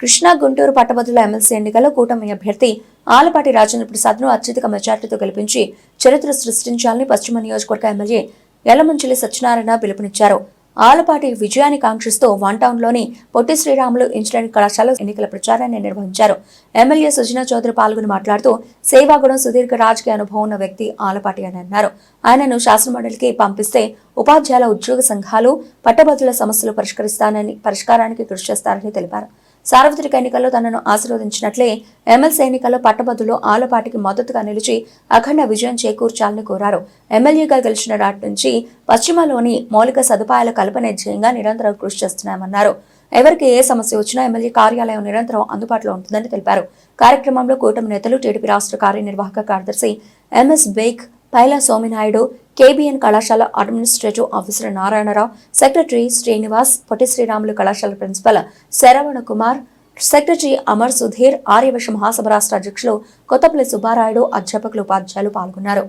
కృష్ణా గుంటూరు పట్టభద్రుల ఎమ్మెల్సీ ఎన్నికల్లో కూటమి అభ్యర్థి ఆలపాటి రాజేంద్ర ప్రసాద్ను అత్యధిక మెజార్టీతో గెలిపించి చరిత్ర సృష్టించాలని పశ్చిమ నియోజకవర్గ ఎమ్మెల్యే యలమంచిలి సత్యనారాయణ పిలుపునిచ్చారు. ఆలపాటి విజయాన్ని కాంక్షిస్తూ వన్ టౌన్లోని పొట్టి శ్రీరాములు ఇంజనీరింగ్ కళాశాల ఎన్నికల ప్రచారాన్ని నిర్వహించారు. ఎమ్మెల్యే సుజనా చౌదరి పాల్గొని మాట్లాడుతూ సేవాగుణం సుదీర్ఘ రాజకీయ అనుభవం ఉన్న వ్యక్తి ఆలపాటి అని అన్నారు. ఆయనను శాసనమండలికి పంపిస్తే ఉపాధ్యాయుల ఉద్యోగ సంఘాలు పట్టభద్రుల సమస్యలు పరిష్కరిస్తానని పరిష్కారానికి కృషి చేస్తారని తెలిపారు. సార్వత్రిక ఎన్నికల్లో తనను ఆశీర్వదించినట్లే ఎమ్మెల్సీ ఎన్నికల్లో పట్టభద్రులు ఆలపాటికి మద్దతుగా నిలిచి అఖండ విజయం చేకూర్చాలని కోరారు. ఎమ్మెల్యేగా గెలిచిన నాటి నుంచి పశ్చిమలోని మౌలిక సదుపాయాల కల్పన ధ్యేయంగా నిరంతరం కృషి చేస్తున్నామన్నారు. ఎవరికి ఏ సమస్య వచ్చినా ఎమ్మెల్యే కార్యాలయం నిరంతరం అందుబాటులో ఉంటుందని తెలిపారు. కార్యక్రమంలో కూటమి నేతలు టీడీపీ రాష్ట్ర కార్యనిర్వాహక కార్యదర్శి MS bake Paila Sominaidu KBN కళాశాల administrative officer Narayanarao secretary Srinivas Potti Sriramulu కళాశాల ప్రిన్సిపల్ శరవణ కుమార్ సెక్రటరీ అమర్ సుధీర్ ఆర్యవశ మహాసభ రాష్ట్ర అధ్యక్షులు కొత్తపల్లి సుబ్బారాయుడు అధ్యాపకులు ఉపాధ్యాయులు పాల్గొన్నారు.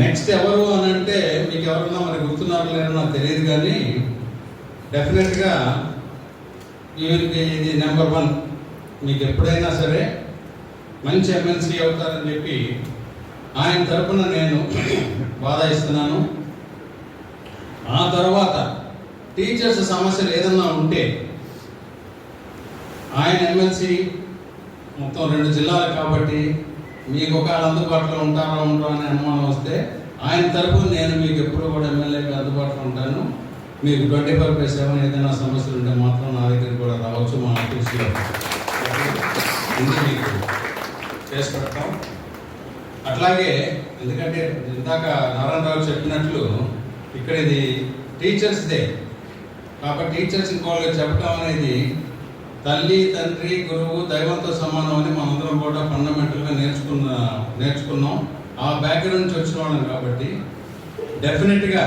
నెక్స్ట్ ఎవరు అని అంటే మీకు ఎవరన్నా మరి గుర్తున్నారు లేదో నాకు తెలియదు కానీ డెఫినెట్గా వీరికి ఇది నెంబర్ వన్ మీకు ఎప్పుడైనా సరే మంచి ఎమ్మెల్సీ అవుతారని చెప్పి ఆయన తరపున నేను బాధాయిస్తున్నాను ఆ తర్వాత టీచర్స్ సమస్యలు ఏదన్నా ఉంటే ఆయన ఎమ్మెల్సీ మొత్తం రెండు జిల్లాలు కాబట్టి మీకు ఒకవేళ అందుబాటులో ఉంటారా ఉంటారా అనే అనుమానం వస్తే ఆయన తరపున నేను మీకు ఎప్పుడు కూడా ఎమ్మెల్యేకి అందుబాటులో ఉంటాను. మీకు ట్వంటీ ఫోర్ బై సెవెన్ ఏదైనా సమస్యలు ఉంటే మాత్రం నా దగ్గర చేసుకుంటాం. అట్లాగే ఎందుకంటే ఇందాక నారాయణరావు చెప్పినట్లు ఇక్కడ ఇది టీచర్స్ డే కాబట్టి టీచర్స్ ఇంకోళ్ళకి చెప్పడం అనేది తల్లి తండ్రి గురువు దైవంతో సమానం అని మనందరం కూడా ఫండమెంటల్గా నేర్చుకున్న నేర్చుకున్నాం. ఆ బ్యాక్గ్రౌండ్ నుంచి వచ్చిన వాళ్ళం కాబట్టి డెఫినెట్గా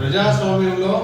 ప్రజాస్వామ్యంలో